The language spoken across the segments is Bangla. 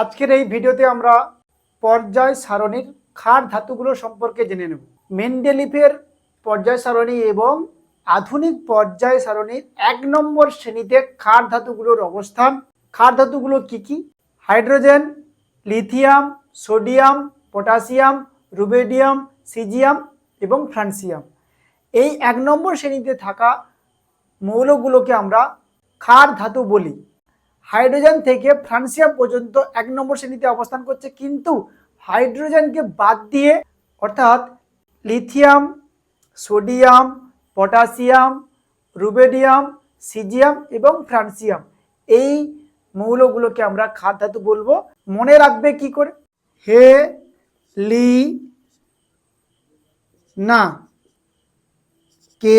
আজকের এই ভিডিওতে আমরা পর্যায় সারণীর ক্ষার ধাতুগুলো সম্পর্কে জেনে নেব। মেন্ডেলিফের পর্যায় সারণী এবং আধুনিক পর্যায় সারণীর এক নম্বর শ্রেণীতে ক্ষার ধাতুগুলোর অবস্থান। ক্ষার ধাতুগুলো কি কি? Hydrogen, lithium, sodium, potassium, rubidium, caesium এবং ফ্রান্সিয়াম। এই এক নম্বর শ্রেণীতে থাকা মৌলগুলোকে আমরা ক্ষার ধাতু বলি। হাইড্রোজেন থেকে ফ্রান্সিয়াম পর্যন্ত এক নম্বর শ্রেণীতে অবস্থান করছে, কিন্তু হাইড্রোজেনকে বাদ দিয়ে, অর্থাৎ lithium, sodium, potassium rubidium caesium এবং ফ্রান্সিয়াম এই মৌলগুলোকে আমরা ক্ষার ধাতু বলব। মনে রাখবে কি করে? হে লি না, কে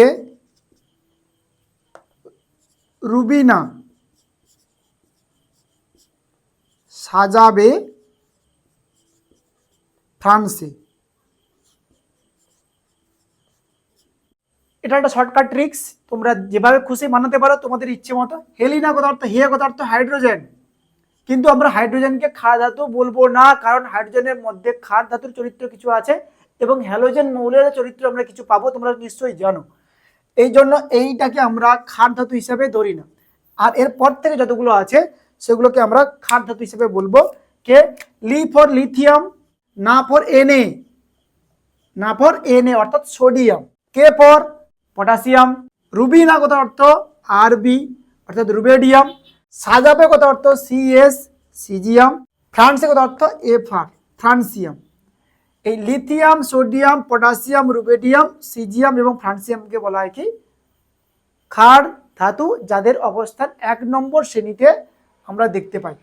রুবিনা সাজাবে ফ্রান্সে। এটা একটা শর্টকাট ট্রিক্স তোমরা যেভাবে খুশি মানাতে পারো, তোমাদের ইচ্ছে মতো। হেলিনা অর্থ হে অর্থ হাইড্রোজেন। কিন্তু আমরা হাইড্রোজেনকে ক্ষার ধাতু বলব না, কারণ হাইড্রোজেনের মধ্যে ক্ষার ধাতুর চরিত্র কিছু আছে এবং হ্যালোজেন মৌলের চরিত্র আমরা কিছু পাবো, তোমরা নিশ্চয়ই জানো। এই জন্য এইটাকে আমরা ক্ষার ধাতু হিসাবে ধরি না। আর এরপর থেকে যতগুলো আছে সেগুলোকে আমরা ক্ষার ধাতু হিসেবে বলব। কে? Li for lithium, Na for NA Na for NA অর্থাৎ সোডিয়াম। K for? পটাশিয়াম। রুবিনা কথা অর্থ আরবি অর্থাৎ রুবেডিয়াম। সাজাবে কথা অর্থ সিএস সিজিয়াম। ফ্রান্সে কথা অর্থ এফআর ফ্রান্সিয়াম। এই lithium, sodium, potassium, rubidium, caesium এবং ফ্রান্সিয়ামকে বলা হয় কি? ক্ষার, ধাতু, যাদের অবস্থান এক নম্বর শ্রেণীতে আমরা দেখতে পাই।